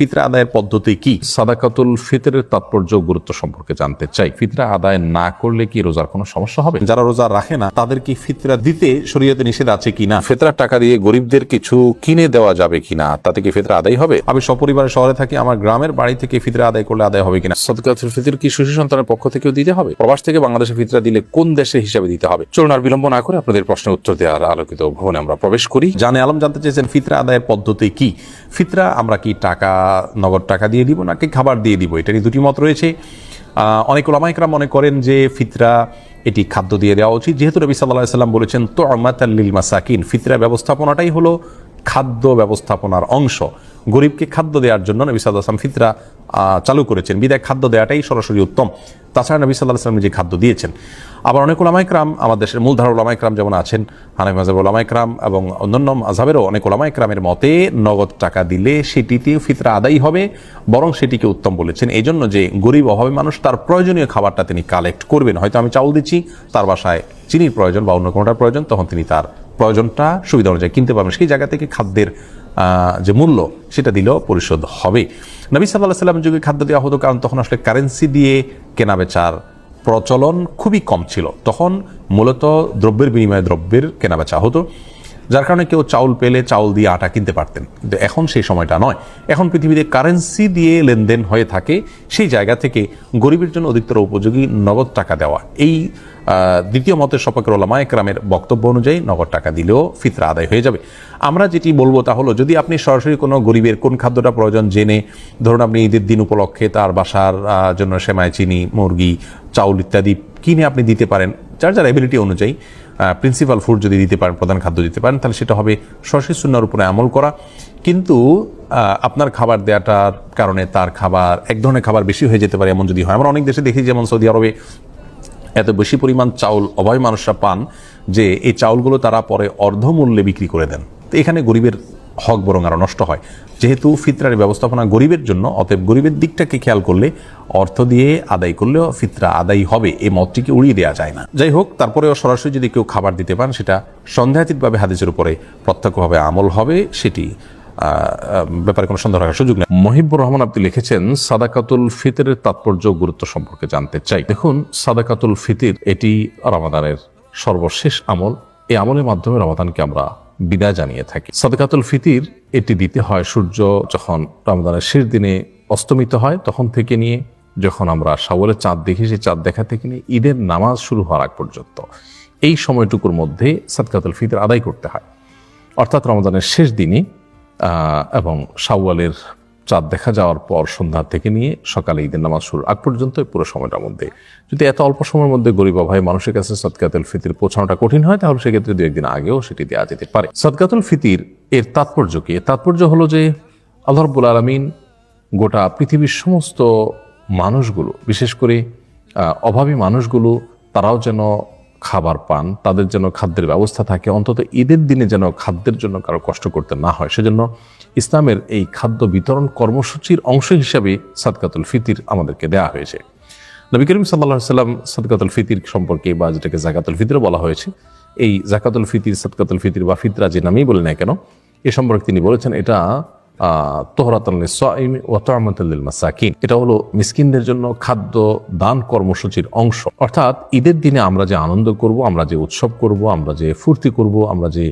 ফিতরা আদায়ের পদ্ধতি কি? সাদাকাতুল ফিতরের তাৎপর্য গুরুত্ব সম্পর্কে জানতে চাই। ফিতরা আদায় না করলে কি রোজার কোনো সমস্যা হবে? যারা রোজা রাখে না তাদের কি ফিতরা দিতে শরীয়তে নিষেধ আছে কিনা? ফেতরার টাকা দিয়ে গরিবদের কিছু কিনে দেওয়া যাবে কিনা? তাতে কি ফিতরা আদায় হবে? আমি সপরিবারে শহরে থাকি আমার গ্রামের বাড়ি থেকে ফিতরা আদায় করলে আদায় হবে কিনা? সদকাতুল ফিতর কি শিশু সন্তানের পক্ষ থেকেও দিতে হবে? প্রবাস থেকে বাংলাদেশে ফিতরা দিলে কোন দেশে হিসাবে দিতে হবে? চলুন আর বিলম্ব না করে আপনাদের প্রশ্নের উত্তর দেওয়ার আলোকিত ভবনে আমরা প্রবেশ করি। জানে আলম জানতে চেয়েছেন ফিতরা আদায়ের পদ্ধতি কি? ফিতরা আমরা কি টাকা নগদ টাকা দিয়ে দিব নাকি খাবার দিয়ে দিব? এটা নিয়ে দুটি মত রয়েছে। অনেক ওলামাইকরা মনে করেন যে ফিতরা এটি খাদ্য দিয়ে দেওয়া উচিত। যেহেতু নবী সাল্লাহ সাল্লাম বলেছেন তো আমাতাল্লিল মাসাকিন। ফিতরা ব্যবস্থাপনাটাই হলো খাদ্য ব্যবস্থাপনার অংশ। গরিবকে খাদ্য দেওয়ার জন্য নবী সাল্লাহ আসলাম ফিতরা চালু করেছেন। বিদায় খাদ্য দেওয়াটাই সরাসরি উত্তম। তাছাড়া নবী সাল্লাহ আসলাম যে খাদ্য দিয়েছেন। আবার অনেক ওলামাইকরাম আমাদের দেশের মূলধারা ওলামাইকরাম যেমন আছেন, হানাফি মাজাব ওলামাইকরাম এবং অন্যান্য মাঝাবেরও অনেক ওলামাইকরামের মতে নগদ টাকা দিলে সেটিতে ফিতরা আদায়ী হবে, বরং সেটিকে উত্তম বলেছেন। এই জন্য যে গরিব অভাবে মানুষ তার প্রয়োজনীয় খাবারটা তিনি কালেক্ট করবেন। হয়তো আমি চাউল দিচ্ছি, তার বাসায় চিনির প্রয়োজন বা অন্য কোনোটার প্রয়োজন, তখন তিনি তার প্রয়োজনটা সুবিধা অনুযায়ী কিনতে পারবেন। সেই জায়গা থেকে খাদ্যের যে মূল্য সেটা দিলেও পরিশোধ হবে। নবী সাল্লাহ সাল্লাম যুগে খাদ্য দেওয়া হতো, কারণ তখন আসলে কারেন্সি দিয়ে কেনা বেচার প্রচলন খুবই কম ছিল। তখন মূলত দ্রব্যের বিনিময়ে দ্রব্যের কেনাবেচা হতো। যার কারণে কেউ চাউল পেলে চাউল দিয়ে আটা কিনতে পারতেন। কিন্তু এখন সেই সময়টা নয়। এখন পৃথিবীতে কারেন্সি দিয়ে লেনদেন হয়ে থাকে, সেই জায়গা থেকে গরিবের জন্য অধিকতর উপযোগী নগদ টাকা দেওয়া। এই দ্বিতীয় মতের সপক্ষের ওলামা একরামের বক্তব্য অনুযায়ী নগদ টাকা দিলেও ফিতরা আদায় হয়ে যাবে। আমরা যেটি বলব তা হলো, যদি আপনি সরাসরি কোনো গরিবের কোন খাদ্যটা প্রয়োজন জেনে, ধরুন আপনি ঈদের দিন উপলক্ষে তার বাসার জন্য সেমাই, চিনি, মুরগি, চাউল ইত্যাদি কিনে আপনি দিতে পারেন? যার যার এবিলিটি অনুযায়ী প্রিন্সিপাল ফুড যদি দিতে পারেন, প্রধান খাদ্য দিতে পারেন, তাহলে সেটা হবে সরাসরি সুন্নার উপরে আমল করা। কিন্তু আপনার খাবার দেওয়াটার কারণে তার খাবার, এক ধরনের খাবার বেশি হয়ে যেতে পারে, এমন যদি হয়। আমরা অনেক দেশে দেখি, যেমন সৌদি আরবে এত বেশি পরিমাণ চাউল অভাবী মানুষরা পান যে, এই চাউলগুলো তারা পরে অর্ধমূল্যে বিক্রি করে দেন। তো এখানে গরিবের হক বরং আরও নষ্ট হয়। যেহেতু ফিতরার ব্যবস্থাপনা গরিবের জন্য, অতএব গরিবের দিকটাকে খেয়াল করলে, অর্থ দিয়ে আদায় করলেও ফিতরা আদায় হবে, এই মতটিকে উড়িয়ে দেওয়া যায় না। যাই হোক, তারপরেও সরাসরি যদি কেউ খাবার দিতে পান, সেটা সন্দেহাতীতভাবে হাদিসের উপরে প্রত্যক্ষভাবে আমল হবে, সেটি ব্যাপারে কোনো সন্দেহ রাখার সুযোগ নেই। মহিবুর রহমান আপনি লিখেছেন, সাদাকাতুল ফিতরের তাৎপর্য গুরুত্ব সম্পর্কে জানতে চাই। দেখুন, সাদাকাতুল ফিতির এটি রমাদানের সর্বশেষ আমল। এই আমলের মাধ্যমে রমাদানকে আমরা বিদায় জানিয়ে থাকি। সদকাতুল ফিতির এটি দিতে হয় সূর্য যখন রমদানের শেষ দিনে অস্তমিত হয়, তখন থেকে নিয়ে যখন আমরা সাওয়ালের চাঁদ দেখি, সেই চাঁদ দেখা থেকে নিয়ে ঈদের নামাজ শুরু হওয়ার আগ পর্যন্ত। এই সময়টুকুর মধ্যে সাদকাতুল ফিতর আদায় করতে হয়। অর্থাৎ রমদানের শেষ দিনে এবং শাওয়ালের চাঁদ দেখা যাওয়ার পর সন্ধ্যা থেকে নিয়ে সকালে ঈদের নামাজ শুরু আগ পর্যন্ত পুরো সময়টার মধ্যে। যদি এত অল্প সময়ের মধ্যে গরিব ভাই মানুষের কাছে সদকাতুল ফিতির পৌঁছানোটা কঠিন হয়, তাহলে সেক্ষেত্রে দু একদিন আগেও সেটি দেওয়া যেতে পারে। সদকাতুল ফিতির এর তাৎপর্য কি? তাৎপর্য হলো যে আল্লাহ আলমিন গোটা পৃথিবীর সমস্ত মানুষগুলো, বিশেষ করে অভাবী মানুষগুলো, তারাও যেন খাবার পান, তাদের যেন খাদ্যের ব্যবস্থা থাকে, অন্তত ঈদের দিনে যেন খাদ্যের জন্য কারও কষ্ট করতে না হয়, সেজন্য ইসলামের এই খাদ্য বিতরণ কর্মসূচির অংশ হিসাবে সাদকাতুল ফিতির আমাদেরকে দেওয়া হয়েছে। নবী করিম সাল্লা সাল্লাম সাদকাতুল ফিতির সম্পর্কে বা যেটাকে জাকাতুল ফিতির বলা হয়েছে, এই জাকাতুল ফিতির, সাদকাতুল ফিতির বা ফিতরা যে নামেই বলে না কেন, এ সম্পর্কে তিনি বলেছেন এটা তোহরাতাল মাসাকিন এটা হলো মিসকিনদের জন্য খাদ্য দান কর্মসূচির অংশ। অর্থাৎ ঈদের দিনে আমরা যে আনন্দ করব, আমরা যে উৎসব করব, আমরা যে ফুর্তি করব, আমরা যে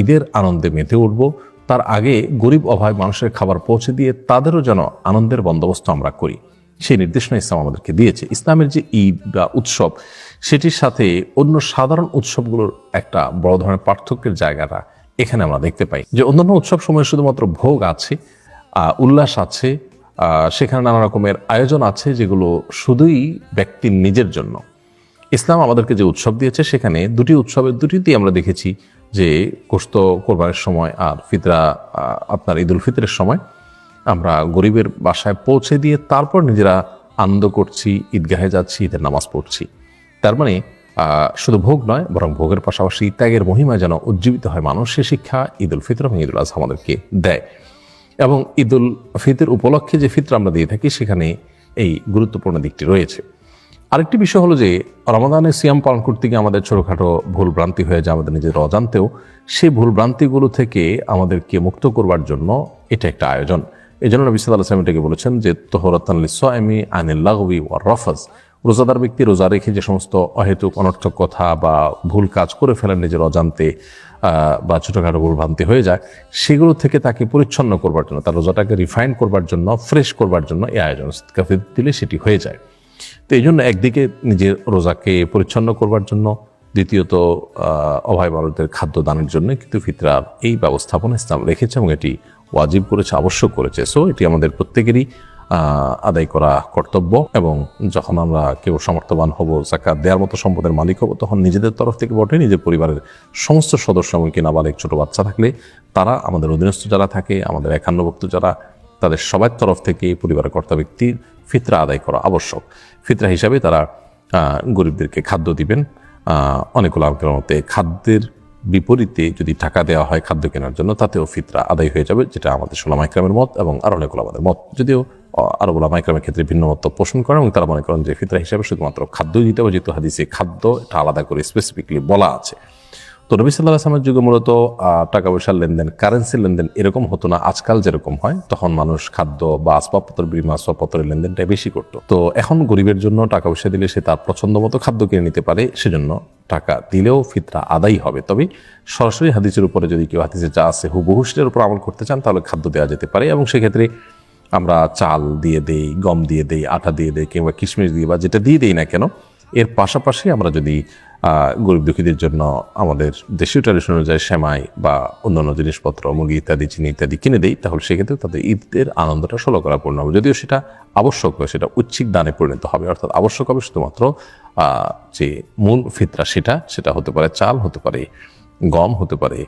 ঈদের আনন্দে মেতে উঠব তার আগে গরিব অভাব মানুষের খাবার পৌঁছে দিয়ে তাদেরও যেন আনন্দের বন্দোবস্ত আমরা করি। সেই নির্দেশনা ইসলাম আমাদেরকে দিয়েছে। ইসলামের যে ঈদ বা উৎসব, সেটির সাথে অন্য সাধারণ উৎসবগুলোর একটা বড় ধরনের পার্থক্যের জায়গাটা এখানে আমরা দেখতে পাই। যে অন্যান্য উৎসব সময়ে শুধুমাত্র ভোগ আছে উল্লাস আছে সেখানে নানা রকমের আয়োজন আছে যেগুলো শুধুই ব্যক্তির নিজের জন্য। ইসলাম আমাদেরকে যে উৎসব দিয়েছে, সেখানে দুটি উৎসবের দুটিতেই আমরা দেখেছি যে গোস্ত কোরবানের সময় আর ফিতরা আপনার ঈদুল ফিতরের সময় আমরা গরিবের বাসায় পৌঁছে দিয়ে তারপর নিজেরা আনন্দ করছি, ঈদগাহে যাচ্ছি, ঈদের নামাজ পড়ছি। তার মানে শুধু ভোগ নয়, বরং ভোগের পাশাপাশি ত্যাগের মহিমা যেন উজ্জীবিত হয় মানুষ, সে শিক্ষা ঈদুল ফিতর এবং ঈদুল আজহা আমাদেরকে দেয়। এবং ঈদুল ফিতর উপলক্ষে যে ফিতর আমরা দিয়ে থাকি, সেখানে এই গুরুত্বপূর্ণ দিকটি রয়েছে। আরেকটি বিষয় হলো যে রমাদানে সিয়াম পালন করতে গিয়ে আমাদের ছোটোখাটো ভুল ভ্রান্তি হয়ে যায়, আমাদের নিজের অজান্তেও। সেই ভুল ভ্রান্তিগুলো থেকে আমাদেরকে মুক্ত করবার জন্য এটা একটা আয়োজন। এই জন্য নবী সাল্লাহ আসলাম এটাকে বলেছেন যে, তোহরাতান লিসাইমি আনিল্লাহবি ওয়ার রফাজ। রোজাদার ব্যক্তি রোজা রেখে যে সমস্ত অহেতুক, অনর্থক কথা বা ভুল কাজ করে ফেলেন নিজের অজান্তে বা ছোটোখাটো ভুল ভ্রান্তি হয়ে যায়, সেগুলো থেকে তাকে পরিচ্ছন্ন করবার জন্য, তার রোজাটাকে রিফাইন করবার জন্য ফ্রেশ করবার জন্য এই আয়োজন। কাফি দিলে সেটি হয়ে যায়। তো এই জন্য একদিকে নিজের রোজাকে পরিচ্ছন্ন করবার জন্য, দ্বিতীয়ত অভাব মানুষদের খাদ্য দানের জন্য কিন্তু ফিতরার এই ব্যবস্থাপনা ইসলাম রেখেছে এবং এটি ওয়াজিব করেছে, আবশ্যক করেছে। সো এটি আমাদের প্রত্যেকেরই আদায় করা কর্তব্য এবং যখন আমরা কেউ সমর্থবান হব জাকাত দেওয়ার মতো সম্পদের মালিক হব, তখন নিজেদের তরফ থেকে বটে, নিজের পরিবারের সমস্ত সদস্য এমনকি নাবালিক ছোট বাচ্চা থাকলে তারা আমাদের অধীনস্থ যারা থাকে, আমাদের একান্নভুক্ত যারা, তাদের সবার তরফ থেকে পরিবারের কর্তা ব্যক্তির ফিতরা আদায় করা আবশ্যক। ফিতরা হিসাবে তারা গরিবদেরকে খাদ্য দিবেন। আহ, অনেকগুলো আলোকের মতে খাদ্যের বিপরীতে যদি টাকা দেওয়া হয় খাদ্য কেনার জন্য তাতেও ফিতরা আদায় হয়ে যাবে যেটা আমাদের সোলাম ইকরামের মত এবং আরও অনেকগুলো আমাদের মত। যদিও আরও ওলামা ইকরামের ক্ষেত্রে ভিন্ন মত পোষণ করেন এবং তারা মনে করেন যে ফিতরা হিসাবে শুধুমাত্র খাদ্য দিতে হবে যেহেতু হাদিসে খাদ্য এটা আলাদা করে স্পেসিফিকলি বলা আছে। তো নবী সাল্লাহ আসলামের যুগে মূলত টাকা পয়সার লেনদেন কারেন্সির লেনদেন এরকম হতো না। আজকাল যেরকম হয়, তখন মানুষ খাদ্য বা আসবাবপত্র, বিমা, আসবাবপত্রের লেনদেনটা বেশি করতো। তো এখন গরিবের জন্য টাকা পয়সা দিলে সে তার পছন্দ মতো খাদ্য কিনে নিতে পারে, সেজন্য টাকা দিলেও ফিতরা আদায় হবে। তবে সরাসরি হাদিসের উপরে যদি কেউ হাদিসে যা আছে, হুবহু উপর আমল করতে চান, তাহলে খাদ্য দেওয়া যেতে পারে এবং সেক্ষেত্রে আমরা চাল দিয়ে দেই, গম দিয়ে দেই, আটা দিয়ে দেই কিংবা কিশমিশ দিয়ে বা যেটা দিয়ে দেই না কেন, এর পাশাপাশি আমরা যদি গরিব দুঃখীদের জন্য আমাদের দেশীয় ট্র্যাডিশন অনুযায়ী সেমাই বা অন্যান্য জিনিসপত্র, মুরগি ইত্যাদি, চিনি ইত্যাদি কিনে দেই, তাহলে সেক্ষেত্রে তাদের ঈদের আনন্দটা ষোলো করা পূর্ণ হবে। যদিও সেটা আবশ্যক হয় সেটা ঐচ্ছিক দানে পরিণত হবে। অর্থাৎ আবশ্যক হবে শুধুমাত্র যে মূল ফিতরা সেটা সেটা হতে পারে চাল, হতে পারে গম, হতে পারে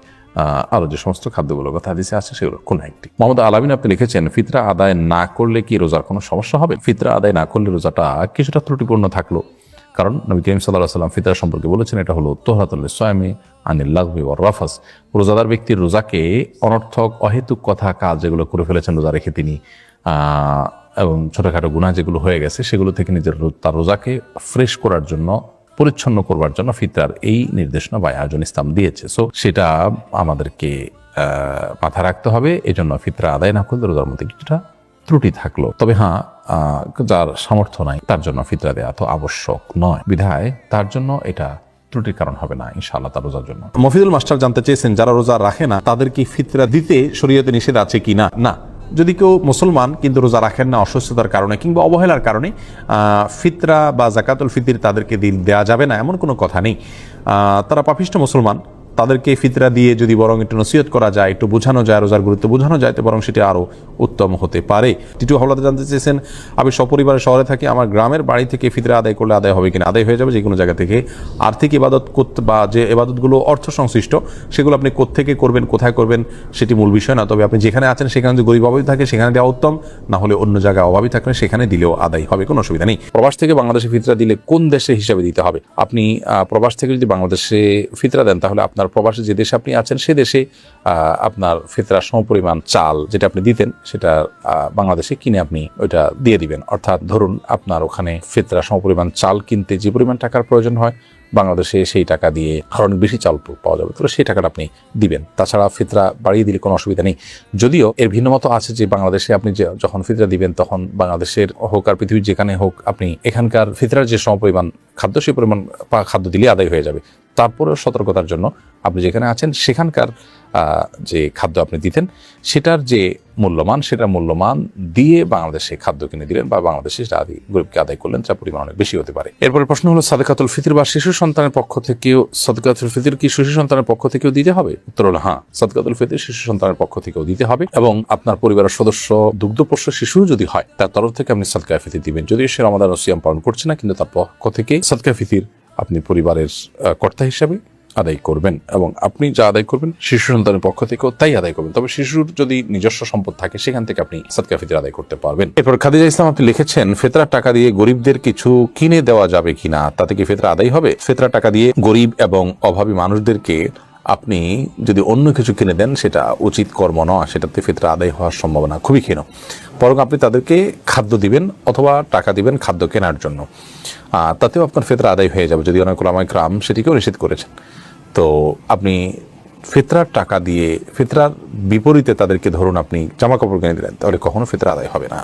আরও যে সমস্ত খাদ্যগুলোর কথা হাদিসে আছে, সেগুলো কোন একটি। মোহাম্মদ আলামিন আপনি লিখেছেন, ফিতরা আদায় না করলে কি রোজার কোনো সমস্যা হবে? ফিতরা আদায় না করলে রোজাটা কিছুটা ত্রুটিপূর্ণ থাকল। কারণ নবী করিম সাল্লাহ সাল্লাম ফিতরা সম্পর্কে বলেছেন, এটা হলো তোহরাতুল্লাহ সোয়ামি আনিল লাগবি ওর রাফাস। রোজাদার ব্যক্তির রোজাকে অনর্থক, অহেতুক কথা কাজ যেগুলো করে ফেলেছেন রোজা রেখে তিনি এবং ছোটোখাটো গুণা যেগুলো হয়ে গেছে, সেগুলো থেকে নিজের তার রোজাকে ফ্রেশ করার জন্য, পরিচ্ছন্ন করবার জন্য ফিতরার এই নির্দেশনা বা আয়োজন ইসলাম দিয়েছে। সো সেটা আমাদেরকে মাথায় রাখতে হবে। এই জন্য ফিতরা আদায় না করলে রোজার মধ্যে কিছুটা ত্রুটি থাকল। তবে হ্যাঁ যার সামর্থ্য নাই, তার জন্য ফিতরা দেওয়া তো আবশ্যক নয়। বিধায় তার জন্য এটা ত্রুটির কারণ হবে না, ইনশাআল্লাহ তার রোজার জন্য। মফিদুল মাস্টার জানতে চেয়েছেন, যারা রোজা রাখে না, তাদের কি ফিতরা দিতে শরীয়তে নিষেধ আছে কি না। না যদি কেউ মুসলমান, কিন্তু রোজা রাখেন না অসুস্থতার কারণে কিংবা অবহেলার কারণে ফিতরা বা জাকাতুল ফিতির তাদেরকে দিল দেওয়া যাবে না, এমন কোনো কথা নেই। তারা পাপিষ্ট মুসলমান তাদেরকে ফিতরা দিয়ে যদি বরং একটু নসিহত করা যায়, একটু বোঝানো যায়, রোজার গুরুত্ব বোঝানো যায়, তো বরং সেটি আরও উত্তম হতে পারে। টিটু হাওলাতে জানতে চেয়েছেন, আমি সপরিবারে শহরে থাকি, আমার গ্রামের বাড়ি থেকে ফিতরা আদায় করলে আদায় হবে কিনা? আদায় হয়ে যাবে যে কোনো জায়গা থেকে। আর্থিক ইবাদত করতে বা যে ইবাদতগুলো অর্থ সংশ্লিষ্ট সেগুলো আপনি কোত্থেকে করবেন, কোথায় করবেন, সেটি মূল বিষয় না। তবে আপনি যেখানে আছেন, সেখানে যদি গরিব অভাবী থাকে, সেখানে দেওয়া উত্তম। না হলে অন্য জায়গায় অভাবী থাকলে সেখানে দিলেও আদায় হবে, কোনো অসুবিধা নেই। প্রবাস থেকে বাংলাদেশে ফিতরা দিলে কোন দেশে হিসাবে দিতে হবে? আপনি প্রবাস থেকে যদি বাংলাদেশে ফিতরা দেন, তাহলে আপনার প্রবাসে যে দেশে আপনি আছেন, সে দেশে আপনার ফিতরার সমপরিমাণ চাল যেটা আপনি দিতেন, সেটা বাংলাদেশে কিনে আপনি ওইটা দিয়ে দিবেন। অর্থাৎ ধরুন আপনার ওখানে ফেতরা সমপরিমাণ চাল কিনতে যে পরিমাণ টাকার প্রয়োজন হয়, বাংলাদেশে সেই টাকা দিয়ে অনেক বেশি চাল পাওয়া যাবে। তাহলে সেই টাকাটা আপনি দিবেন। তাছাড়া ফিতরা বাড়িয়ে দিলে কোনো অসুবিধা নেই। যদিও এর ভিন্ন মতো আছে যে বাংলাদেশে আপনি যে যখন ফিতরা দিবেন, তখন বাংলাদেশের হোক আর পৃথিবীর যেখানে হোক, আপনি এখানকার ফিতরার যে সমপরিমাণ খাদ্য, সেই পরিমাণ খাদ্য দিলে আদায় হয়ে যাবে। তারপরেও সতর্কতার জন্য আপনি যেখানে আছেন, সেখানকার যে খাদ্য আপনি দিতেন, সেটার যে মূল্যমান সেটা মূল্যমান দিয়ে বাংলাদেশে খাদ্য কিনে দিলেন বা বাংলাদেশে সেটা আদি গরিবকে আদায় করলেন যার পরিমাণ অনেক বেশি হতে পারে। এরপরে প্রশ্ন হলো, সাদেকাতুল ফিতির বা শিশু সন্তানের পক্ষ থেকেও, সাদকাতুল ফিতির কি শিশু সন্তানের পক্ষ থেকেও দিতে হবে? উত্তর হলো হ্যাঁ সাদকাতুল ফিতির শিশু সন্তানের পক্ষ থেকেও দিতে হবে এবং আপনার পরিবারের সদস্য দুগ্ধপোষ্য শিশু যদি হয়, তার তরফ থেকে আপনি সাদকা ফিতির দিবেন। যদিও সে রমাদান সিয়াম পালন করছে না, কিন্তু তার পক্ষ থেকে সাদকা ফিতির আপনি পরিবারের কর্তা হিসাবে আদায় করবেন এবং আপনি যা আদায় করবেন শিশু সন্তানের পক্ষ থেকেও তাই আদায় করবেন। তবে শিশুর যদি নিজস্ব সম্পদ থাকে, সেখান থেকে আপনি সাদকা ফিতর আদায় করতে পারবেন। এরপর খাদিজা ইসলাম, আপনি লিখেছেন, ফেতরার টাকা দিয়ে গরিবদের কিছু কিনে দেওয়া যাবে কিনা, তাতে কি ফেতরা আদায় হবে? ফেতরা টাকা দিয়ে গরিব এবং অভাবী মানুষদেরকে আপনি যদি অন্য কিছু কিনে দেন, সেটা উচিত কর্ম নয়, সেটাতে ফেতরা আদায় হওয়ার সম্ভাবনা খুবই ক্ষীণ। বরং আপনি তাদেরকে খাদ্য দিবেন অথবা টাকা দিবেন খাদ্য কেনার জন্য। তাতেও আপনার ফেতরা আদায় হয়ে যাবে। যদি অনেক ওলামায় গ্রাম সেটিকেও নিষেধ করেছেন। তো আপনি ফেতরার টাকা দিয়ে, ফেতরার বিপরীতে তাদেরকে ধরুন আপনি জামা কাপড় কিনে দিলেন, তাহলে কখনো ফেতরা আদায় হবে না।